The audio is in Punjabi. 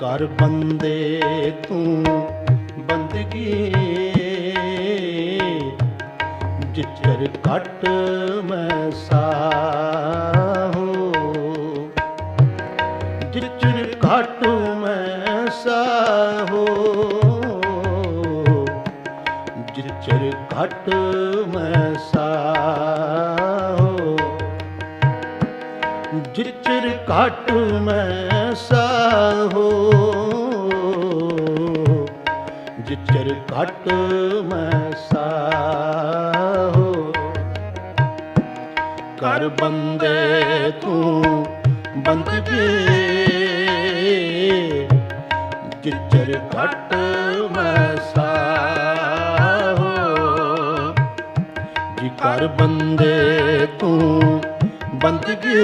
ਕਰ ਬੰਦੇ ਤੂੰ ਬੰਦਗੀ। ਜਿਚਰ ਘਟ ਮੈਂ ਸਾਹੋ। ਜਿਚਰ ਘਟ ਮੈਂ ਸਾਹੋ। ਜਿਚਰ ਘਟ ਮੈਂ ਸਾਹੋ। ਜਿਚਰ ਘਟ ਮੈਂ ਸਾਹੋ ਜਿਚਰ ਘਟ ਮੈਂ ਕਰ ਬੰਦੇ ਤੂੰ ਬੰਦਗੀ। ਜਿਚਰ ਘਟ ਮੈਂ ਜੀ ਕਰ ਬੰਦੇ ਤੂੰ ਬੰਦਗੀ।